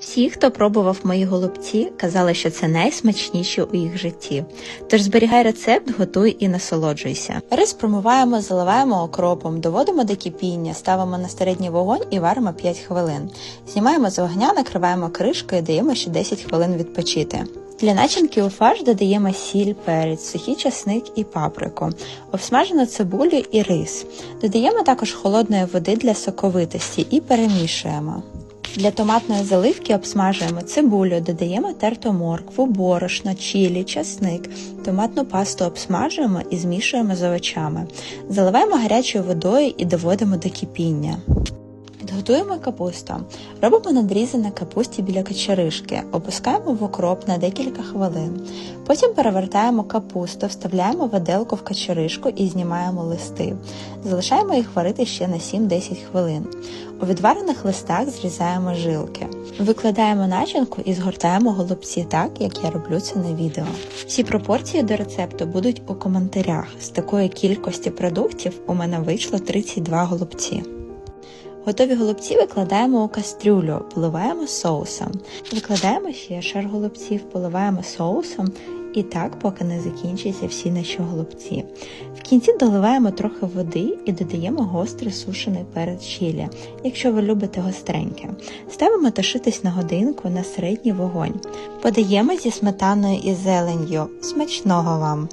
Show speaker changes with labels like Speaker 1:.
Speaker 1: Всі, хто пробував мої голубці, казали, що це найсмачніші у їх житті. Тож зберігай рецепт, готуй і насолоджуйся. Рис промиваємо, заливаємо окропом, доводимо до кипіння, ставимо на середній вогонь і варимо 5 хвилин. Знімаємо з вогня, накриваємо кришкою і даємо ще 10 хвилин відпочити. Для начинки у фарш додаємо сіль, перець, сухий часник і паприку, обсмажену цибулю і рис. Додаємо також холодної води для соковитості і перемішуємо. Для томатної заливки обсмажуємо цибулю, додаємо терту моркву, борошно, чілі, часник, томатну пасту обсмажуємо і змішуємо з овочами. Заливаємо гарячою водою і доводимо до кипіння. Підготуємо капусту. Робимо надрізи на капусті біля кочеришки, опускаємо в окроп на декілька хвилин. Потім перевертаємо капусту, вставляємо виделку в кочеришку і знімаємо листи. Залишаємо їх варити ще на 7-10 хвилин. У відварених листах зрізаємо жилки. Викладаємо начинку і згортаємо голубці так, як я роблю це на відео. Всі пропорції до рецепту будуть у коментарях. З такої кількості продуктів у мене вийшло 32 голубці. Готові голубці викладаємо у кастрюлю, поливаємо соусом. Викладаємо ще шар голубців, поливаємо соусом і так, поки не закінчаться всі наші голубці. В кінці доливаємо трохи води і додаємо гострий сушений перець чилі, якщо ви любите гостреньке. Ставимо тушитись на годинку на середній вогонь. Подаємо зі сметаною і зеленню. Смачного вам!